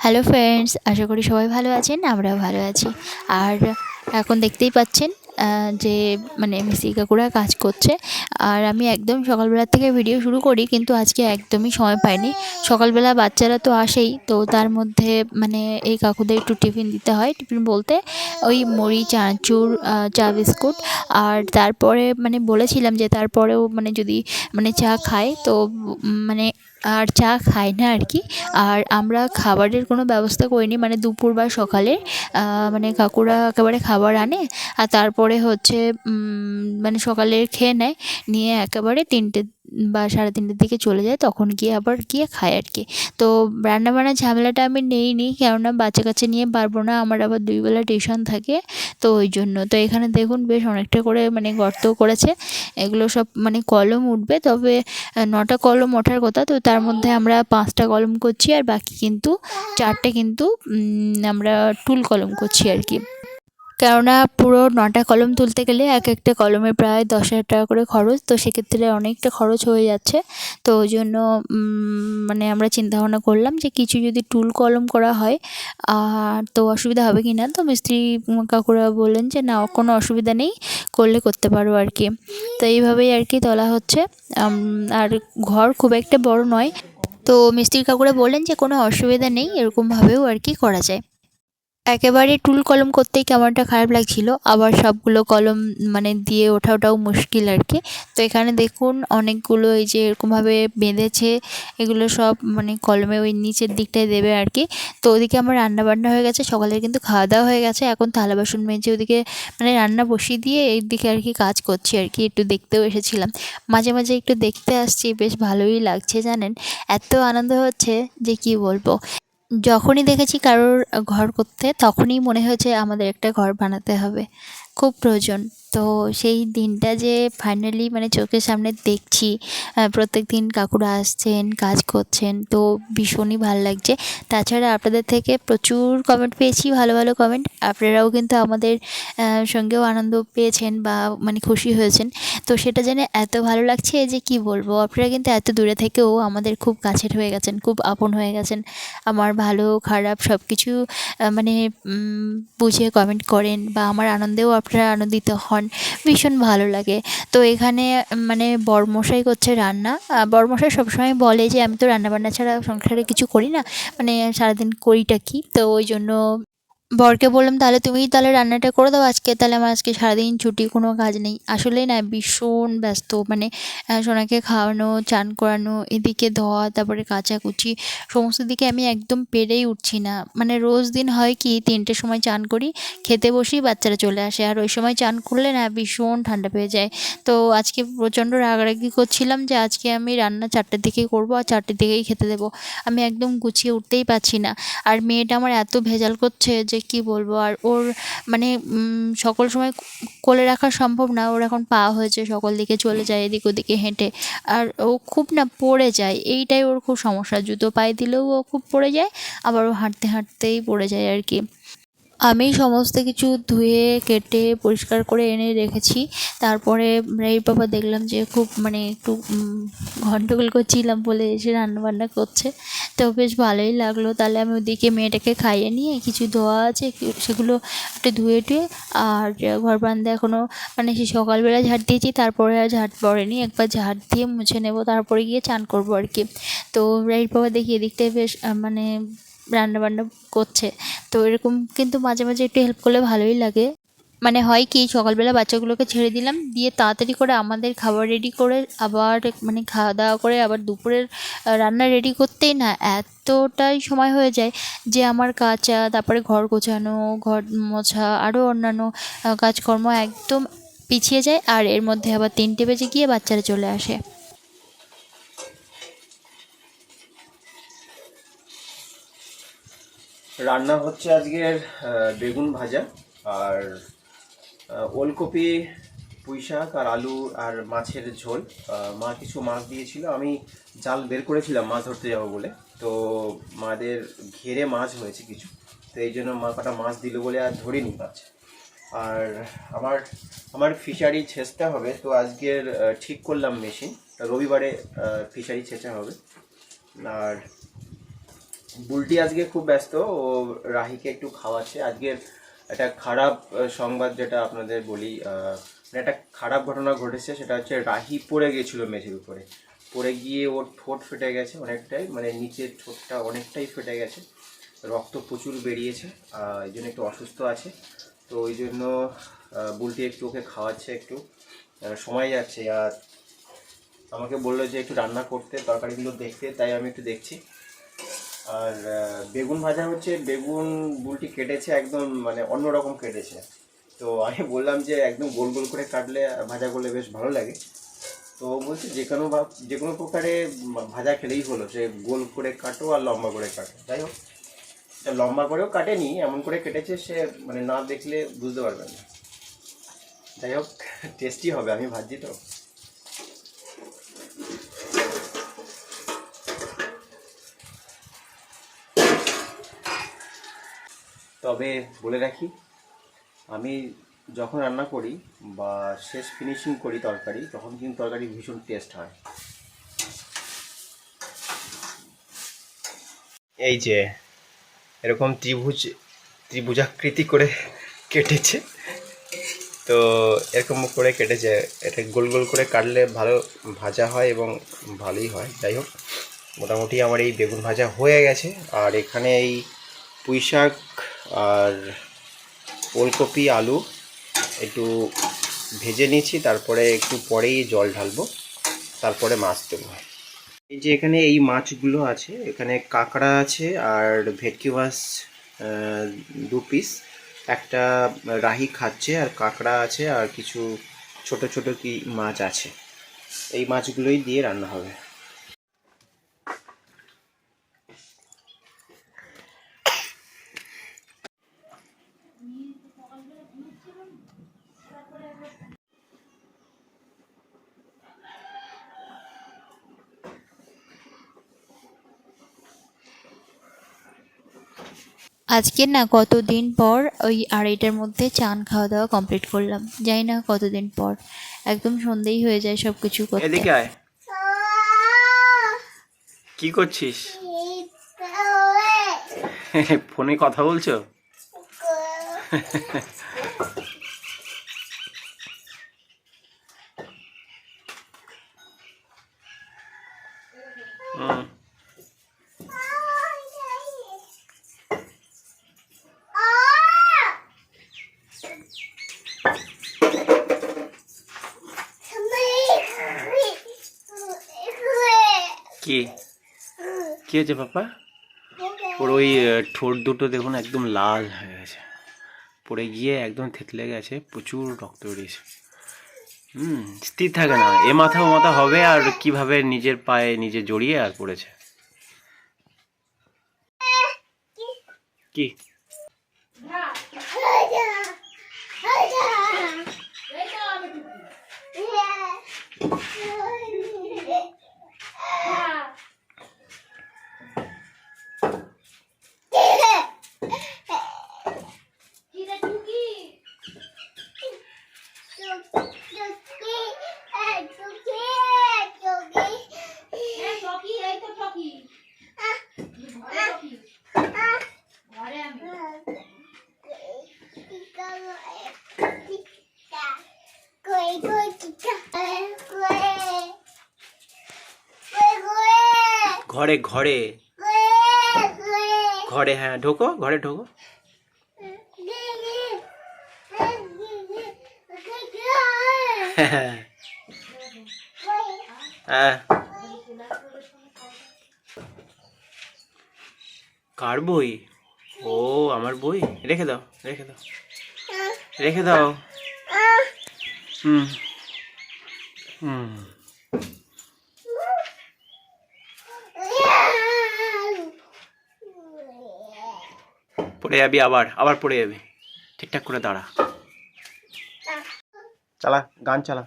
Hello friends আশা করি সবাই ভালো আছেন আমরাও ভালো আছি। আর এখন দেখতেই পাচ্ছেন যে মানে মিস্ত্রি কাকুরা কাজ করছে। আর আমি একদম সকালবেলা থেকে ভিডিও শুরু করি কিন্তু আজকে একদমই সময় পাইনি। সকালবেলা বাচ্চারা তো আসেই তো তার মধ্যে মানে এই কাকুদের একটু টিফিন দিতে হয় টিফিন বলতে ওই মুড়ি চানাচুর আহ, চা বিস্কুট। আর তারপরে মানে বলেছিলাম যে তারপরেও মানে যদি মানে চা খায় তো মানে আর চা খায় না আর কি। আর আমরা খাবারের কোনো ব্যবস্থা করিনি মানে দুপুর বা সকালে মানে কাকুরা একেবারে খাবার আনে আর তারপরে হচ্ছে মানে সকালে খেয়ে নেয়, নিয়ে একেবারে তিনটে বা সাড়ে তিনটের দিকে চলে যায়, তখন গিয়ে আবার গিয়ে খায় আর কি। তো রান্নাবান্নার ঝামেলাটা আমি নেইনি, কেননা বাচ্চা কাচ্চা নিয়ে পারব না, আমার আবার দুই বেলা টিউশন থাকে, তো ওই জন্য। তো এখানে দেখুন বেশ অনেকটা করে মানে গর্ত করেছে, এগুলো সব মানে কলম উঠবে, তবে নটা কলম ওঠার কথা, তো তার মধ্যে আমরা পাঁচটা কলম করছি, আর বাকি কিন্তু চারটে কিন্তু আমরা টুল কলম করছি আর কি। কেননা পুরো নটা কলম তুলতে গেলে এক একটা কলমে প্রায় দশ হাজার টাকা করে খরচ, তো সেক্ষেত্রে অনেকটা খরচ হয়ে যাচ্ছে। তো ওই জন্য মানে আমরা চিন্তা ভাবনা করলাম যে কিছু যদি টুল কলম করা হয়, আর তো অসুবিধা হবে কি না? তো মিস্ত্রি কাকুরা বললেন যে না, কোনো অসুবিধা নেই, করলে করতে পারো আর কি। তো এইভাবেই আর কি তোলা হচ্ছে। আর ঘর খুব একটা বড় নয়। তো মিস্ত্রি কাকুরা বললেন যে কোনো অসুবিধা নেই, এরকমভাবেও আর কি করা যায়। একেবারে টুল কলম করতেই কেমনটা খারাপ লাগছিল? আবার সবগুলো কলম মানে দিয়ে ওঠা ওটাও মুশকিল আর কি। তো এখানে দেখুন, অনেকগুলো এই যে এরকমভাবে বেঁধেছে, এগুলো সব মানে কলমে ওই নিচের দিকটায় দেবে আর কি। তো ওদিকে আমার রান্না বান্না হয়ে গেছে সকালে কিন্তু খাওয়া দাওয়া হয়ে গেছে। এখন থালা বাসন মেজে ওদিকে মানে রান্না বসিয়ে দিয়ে এই দিকে আর কি কাজ করছি আর কি, একটু দেখতেও এসেছিলাম। মাঝে মাঝে একটু দেখতে আসছি, বেশ ভালোই লাগছে জানেন। এত আনন্দ হচ্ছে যে কি বলব। যখনই দেখেছি কারোর ঘর করতে, তখনই মনে হয়েছে আমাদের একটা ঘর বানাতে হবে। খুব প্রয়োজন। তো সেই দিনটা যে ফাইনালি মানে চোখের সামনে দেখছি প্রত্যেক দিন কাকুরা আসছেন, কাজ করছেন, তো ভীষণই ভালো লাগছে। তাছাড়া আপনাদের থেকে প্রচুর কমেন্ট পেয়েছি, ভালো ভালো কমেন্ট আপনারাও কিন্তু আমাদের সঙ্গেও আনন্দ পেয়েছেন বা মানে খুশি হয়েছেন। তো সেটা জেনে এত ভালো লাগছে যে কি বলব, আপনারা কিন্তু এত দূরে থেকেও আমাদের খুব কাছের হয়ে গেছেন, খুব আপন হয়ে গেছেন। আমার ভালো, খারাপ সব কিছু মানে বুঝে কমেন্ট করেন বা আমার আনন্দেও আপনারা আনন্দিত হন। ভীষণ ভালো লাগে। তো এখানে মানে বরমশাই করছে রান্না। বরমশাই সবসময় বলে যে, আমি তো রান্নাবান্না ছাড়া সংসারে কিছু করি না। মানে সারাদিন করিটা কি? তো ওই জন্য বরকে বললাম, তাহলে তুমিই তাহলে রান্নাটা করে দাও আজকে, তাহলে আমার আজকে সারাদিন ছুটি, কোনো কাজ নেই। আসলেই না, ভীষণ ব্যস্ত মানে সোনাকে খাওয়ানো, চান করানো, এদিকে ধোয়া, তারপরে কাচাকুচি, সমস্ত দিকে আমি একদম পেরেই উঠছি না। মানে রোজ দিন হয় কি, তিনটের সময় চান করি, খেতে বসি বাচ্চারা চলে আসে, আর ওই সময় চান করলে না, ভীষণ ঠান্ডা পেয়ে যায়। তো আজকে প্রচণ্ড রাগারাগি করছিলাম যে, আজকে আমি রান্না চারটের দিকেই করব, আর চারটের দিকেই খেতে দেবো। আমি একদম গুছিয়ে উঠতেই পারছি না। আর মেয়েটা আমার এত ভেজাল করছে যে কি বলব? আর ওর মানে সকল সময় কোলে রাখা সম্ভব না। ওর এখন পা হয়েছে, সকল দিকে চলে যায়, এদিক ওদিকে হেঁটে। আর ও খুব না পড়ে যায়, এইটাই ওর খুব সমস্যা। জুতো পায়ে দিলেও ও খুব পড়ে যায়, আবার ও হাঁটতে, হাঁটতেই পড়ে যায় আর কি। আমি সমস্ত কিছু ধুয়ে, কেটে, পরিষ্কার করে এনে রেখেছি। তারপরে রাইর বাবা দেখলাম যে খুব মানে একটু গন্ডগোল করছিলাম বলে এসে রান্নাবান্না করছে। তো বেশ ভালোই লাগল। তাহলে আমি ওদিকে মেয়েটাকে খাইয়ে নিয়ে কিছু ধোয়া আছে সেগুলো একটু ধুয়ে টুয়ে আর ঘর বারান্দা এখনও মানে সে সকালবেলা ঝাড় দিয়েছি, তারপরে আর ঝাড় পড়েনি। একবার ঝাড় দিয়ে মুছে নেব, তারপরে গিয়ে চান করব আর কি। তো রাইট বাবা দেখি এদিকটায় বেশ মানে রান্না বান্না করছে। তো এরকম কিন্তু মাঝে মাঝে একটু হেল্প করলে ভালোই লাগে। মানে হয় কি, সকালবেলা বাচ্চাগুলোকে ছেড়ে দিলাম, দিয়ে তাড়াতাড়ি করে আমাদের খাবার রেডি করে আবার মানে খাওয়া দাওয়া করে আবার দুপুরের রান্না রেডি করতেই না, এতটাই সময় হয়ে যায় যে আমার কাচা, তারপরে ঘর গোছানো, ঘর মোছা আরও অন্যান্য কাজকর্ম একদম পিছিয়ে যায়। আর এর মধ্যে আবার তিনটে বেজে গিয়ে বাচ্চারা চলে আসে। রান্না হচ্ছে আজকের বেগুন ভাজা আর ওলকপি, পুঁই শাক আর আলু আর মাছের ঝোল। মা কিছু মাছ দিয়েছিল, আমি জাল বের করেছিলাম মাছ ধরতে যাব বলে। তো মাদের ঘেরে মাছ হয়েছে কিছু, তো এই জন্য মা কটা মাছ দিল বলে আর ধরিনি মাছ। আর আমার আমার ফিশারি ছেঁচতে হবে, তো আজকের ঠিক করলাম মেশিন। রবিবারে ফিশারি ছেঁচা হবে। আর বুলটি আজকে খুব ব্যস্ত, ও রাহিকে একটু খাওয়াচ্ছে। আজকের একটা খারাপ সংবাদ যেটা আপনাদের বলি মানে একটা খারাপ ঘটনা ঘটেছে, সেটা হচ্ছে রাহি পড়ে গিয়েছিল মেঝের উপরে। পড়ে গিয়ে ওর ঠোঁট ফেটে গেছে অনেকটাই মানে নিচের ঠোঁটটা অনেকটাই ফেটে গেছে। রক্ত প্রচুর বেরিয়েছে এই জন্য একটু অসুস্থ আছে। তো ওই জন্য বুলটি একটু ওকে খাওয়াচ্ছে একটু। সময় যাচ্ছে, আর আমাকে বলল যে একটু রান্না করতে, তরকারিগুলো দেখতে, তাই আমি একটু দেখছি। আর বেগুন ভাজা হচ্ছে, বেগুন বুলটি কেটেছে একদম মানে অন্যরকম কেটেছে। তো আমি বললাম যে একদম গোল গোল করে কাটলে ভাজা করলে বেশ ভালো লাগে। তো বলছে যে কোনো যে কোনো প্রকারে ভাজা খেলেই হলো, সে গোল করে কাটো আর লম্বা করে কাটো। যাই হোক লম্বা করেও কাটেনি, এমন করে কেটেছে সে মানে না দেখলে বুঝতে পারবেন না। যাই হোক টেস্টি হবে, আমি ভাজি তো। তবে বলে রাখি, আমি যখন রান্না করি বা শেষ ফিনিশিং করি তরকারি, তখন কিন্তু তরকারি ভীষণ টেস্ট হয়। এই যে, এরকম ত্রিভুজ, ত্রিভুজাকৃতি করে কেটেছে। তো এরকম করে কেটেছে, এটা গোল গোল করে কাটলে ভালো ভাজা হয় এবং ভালোই হয়। যাই হোক, মোটামুটি আমার এই বেগুন ভাজা হয়ে গেছে। আর এখানে এই পুঁই শাক আর ওলকপি, আলু একটু ভেজে নিয়েছি, তারপরে একটু পরেই জল ঢালবো, তারপরে মাছ দেবো এই যে এখানে এই মাছগুলো আছে, এখানে কাঁকড়া আছে আর ভেটকি মাছ দু পিস একটা রাহি খাচ্ছে আর কাঁকড়া আছে আর কিছু ছোট ছোট কি মাছ আছে। এই মাছগুলোই দিয়ে রান্না হবে। আজকে না কতদিন পর ওই আড়াইটার মধ্যে চান খাওয়া দাওয়া কমপ্লিট করলাম। জানি না কতদিন পর। একদম সন্ধেই হয়ে যায় সব কিছু করতে কি করছিস? ফোনে কথা বলছো? কি? কি হয়েছে পাপা? ওর ওই ঠোঁট দুটো দেখুন একদম লাল হয়ে গেছে। পড়ে গিয়ে একদম থেতলে গেছে, প্রচুর রক্ত বেরিয়েছে। হুম, স্থির থাকে না। এ মাথা ও মাথা হবে আর কীভাবে নিজের পায়ে নিজে জড়িয়ে আর পড়েছে? কি? ঘরে ঘরে। ঘরে হ্যাঁ ঢোকো, ঘরে ঢোকো। হ্যাঁ। কার বই? ও, আমার বই? রেখে দাও রেখে দাও। রেখে দাও। হুম। হুম। পড়ে যাবি আবার আবার পড়ে যাবি। ঠিকঠাক করে দাঁড়া। চালা গান চালা।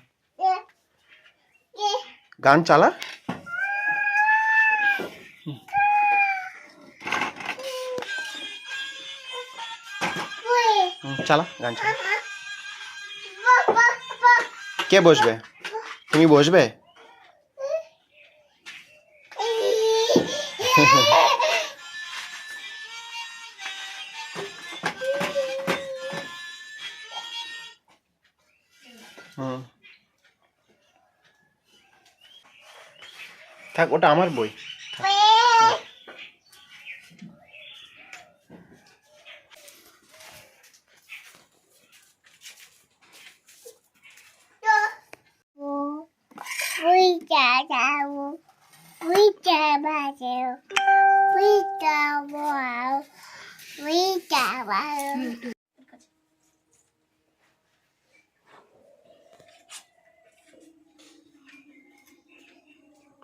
গান চালা? হুম, চালা গান চালা। কে বসবে? তুমি বসবে? থাক ওটা আমার বই We got our,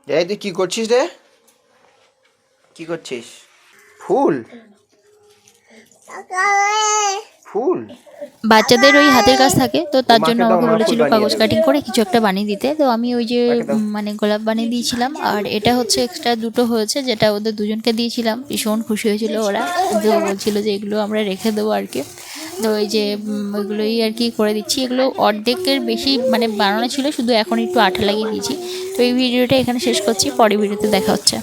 এই তুই কি করছিস রে? কি করছিস? ফুল? ফুল? বাচ্চাদের ওই হাতের কাজ থাকে তো তার জন্য আমাকে বলেছিল কাগজ কাটিং করে কিছু একটা বানিয়ে দিতে তো আমি ওই যে মানে গোলাপ বানিয়ে দিয়েছিলাম আর এটা হচ্ছে এক্সট্রা দুটো হয়েছে যেটা ওদের দুজনকে দিয়েছিলাম ভীষণ খুশি হয়েছিল ওরা তো বলছিল যে এগুলো আমরা রেখে দেবো আর কি। তো ওই যে ওইগুলোই আর কি করে দিচ্ছি। এগুলো অর্ধেকের বেশি মানে বানানো ছিল, শুধু এখন একটু আঠা লাগিয়ে দিয়েছি। তো এই ভিডিওটা এখানে শেষ করছি, পরের ভিডিওতে দেখা হচ্ছে।